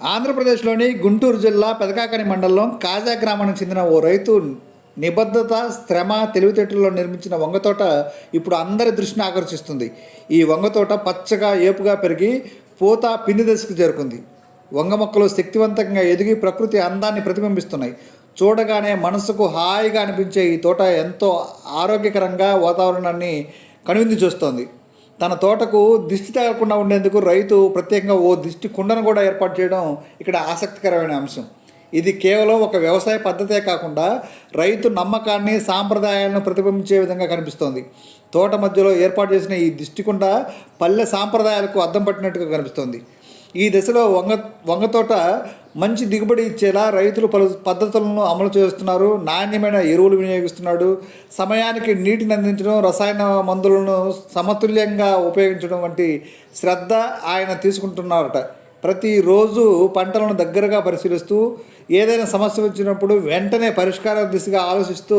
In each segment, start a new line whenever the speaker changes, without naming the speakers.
ఆంధ్రప్రదేశ్లోని గుంటూరు జిల్లా పెదకాకని మండలం కాజా గ్రామానికి చెందిన ఓ రైతు నిబద్ధత శ్రమ తెలివితేటల్లో నిర్మించిన వంగతోట ఇప్పుడు అందరి దృష్టిని ఆకర్షిస్తుంది. ఈ వంగతోట పచ్చగా ఏపుగా పెరిగి పూత పిండి దశకు చేరుకుంది. వంగ మొక్కలు శక్తివంతంగా ఎదిగి ప్రకృతి అందాన్ని ప్రతిబింబిస్తున్నాయి. చూడగానే మనసుకు హాయిగా అనిపించే ఈ తోట ఎంతో ఆరోగ్యకరంగా వాతావరణాన్ని కనువిందు చూస్తోంది. తన తోటకు దిష్టి తగలకుండా ఉండేందుకు రైతు ప్రత్యేకంగా ఓ దిష్టి కుండను కూడా ఏర్పాటు చేయడం ఇక్కడ ఆసక్తికరమైన అంశం. ఇది కేవలం ఒక వ్యవసాయ పద్ధతే కాకుండా రైతు నమ్మకాన్ని సాంప్రదాయాలను ప్రతిబింబించే విధంగా కనిపిస్తోంది. తోట మధ్యలో ఏర్పాటు చేసిన ఈ దిష్టికుండ పల్లె సాంప్రదాయాలకు అద్దం పట్టినట్టుగా కనిపిస్తోంది. ఈ దశలో వంగ వంగ తోట మంచి దిగుబడి ఇచ్చేలా రైతులు పలు పద్ధతులను అమలు చేస్తున్నారు. నాణ్యమైన ఎరువులు వినియోగిస్తున్నాడు. సమయానికి నీటిని అందించడం రసాయన మందులను సమతుల్యంగా ఉపయోగించడం వంటి శ్రద్ధ ఆయన తీసుకుంటున్నారట. ప్రతిరోజు పంటలను దగ్గరగా పరిశీలిస్తూ ఏదైనా సమస్య వచ్చినప్పుడు వెంటనే పరిష్కార దిశగా ఆలోచిస్తూ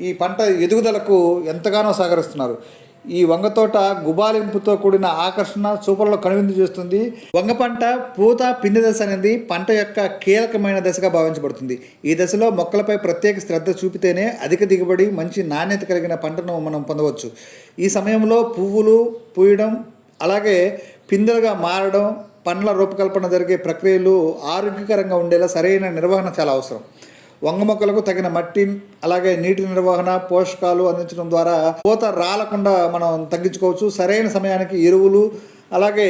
ఈ పంట ఎదుగుదలకు ఎంతగానో సహకరిస్తున్నారు. ఈ వంగ తోట గుబాలింపుతో కూడిన ఆకర్షణ చూపర్లో కనువిందు చేస్తుంది. వంగ పంట పూత పిండి దశ అనేది పంట యొక్క కీలకమైన దశగా భావించబడుతుంది. ఈ దశలో మొక్కలపై ప్రత్యేక శ్రద్ధ చూపితేనే అధిక దిగుబడి మంచి నాణ్యత కలిగిన పంటను మనం పొందవచ్చు. ఈ సమయంలో పువ్వులు పూయడం అలాగే పిందెలుగా మారడం పండ్ల రూపకల్పన జరిగే ప్రక్రియలు ఆరోగ్యకరంగా ఉండేలా సరైన నిర్వహణ చాలా అవసరం. వంగ మొక్కలకు తగిన మట్టి అలాగే నీటి నిర్వహణ పోషకాలు అందించడం ద్వారా పూత రాలకుండా మనం తగ్గించుకోవచ్చు. సరైన సమయానికి ఎరువులు అలాగే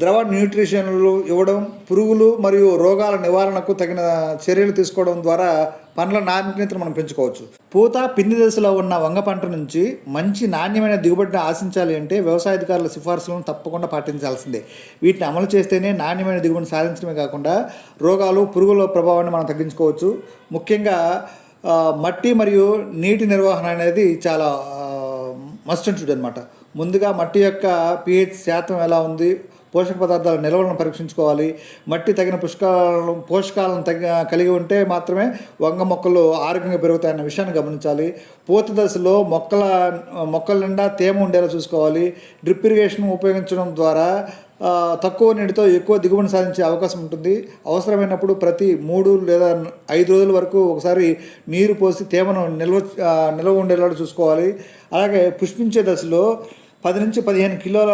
ద్రవ న్యూట్రిషన్లు ఇవ్వడం పురుగులు మరియు రోగాల నివారణకు తగిన చర్యలు తీసుకోవడం ద్వారా పండ్ల నాణ్యతను మనం పెంచుకోవచ్చు. పూత పిండి దశలో ఉన్న వంగ పంట నుంచి మంచి నాణ్యమైన దిగుబడిని ఆశించాలి అంటే వ్యవసాయ అధికారుల సిఫార్సులను తప్పకుండా పాటించాల్సిందే. వీటిని అమలు చేస్తేనే నాణ్యమైన దిగుబడిని సాధించడమే కాకుండా రోగాలు పురుగుల ప్రభావాన్ని మనం తగ్గించుకోవచ్చు. ముఖ్యంగా మట్టి మరియు నీటి నిర్వహణ అనేది చాలా మస్ట్ అండ్ అనమాట ముందుగా మట్టి యొక్క పిహెచ్ శాతం ఎలా ఉంది? పోషక పదార్థాల నిల్వలను పరీక్షించుకోవాలి. మట్టి తగిన పుష్కాలను పోషకాలను తగ్గ కలిగి ఉంటే మాత్రమే వంగ మొక్కలు ఆరోగ్యంగా పెరుగుతాయన్న విషయాన్ని గమనించాలి. పూత దశలో మొక్కల మొక్కల నిండా తేమ ఉండేలా చూసుకోవాలి. డ్రిప్ ఇరిగేషన్ ఉపయోగించడం ద్వారా తక్కువ నీటితో ఎక్కువ దిగుబడి సాధించే అవకాశం ఉంటుంది. అవసరమైనప్పుడు ప్రతి మూడు లేదా ఐదు రోజుల వరకు ఒకసారి నీరు పోసి తేమను నిల్వ నిల్వ ఉండేలా చూసుకోవాలి. అలాగే పుష్పించే దశలో పది నుంచి పదిహేను కిలోల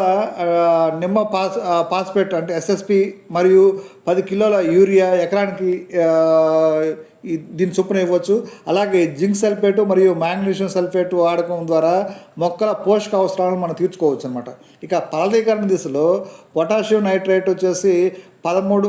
నిమ్మ పాస్ పాస్పేట్ అంటే ఎస్ఎస్పి మరియు పది కిలోల యూరియా ఎకరానికి దీని చొప్పున ఇవ్వచ్చు. అలాగే జింక్ సల్ఫేటు మరియు మ్యాంగ్నీషియం సల్ఫేట్ వాడకం ద్వారా మొక్కల పోషక అవసరాలను మనం తీర్చుకోవచ్చు అనమాట ఇక ఫలదీకరణ దిశలో పొటాషియం నైట్రేట్ వచ్చేసి పదమూడు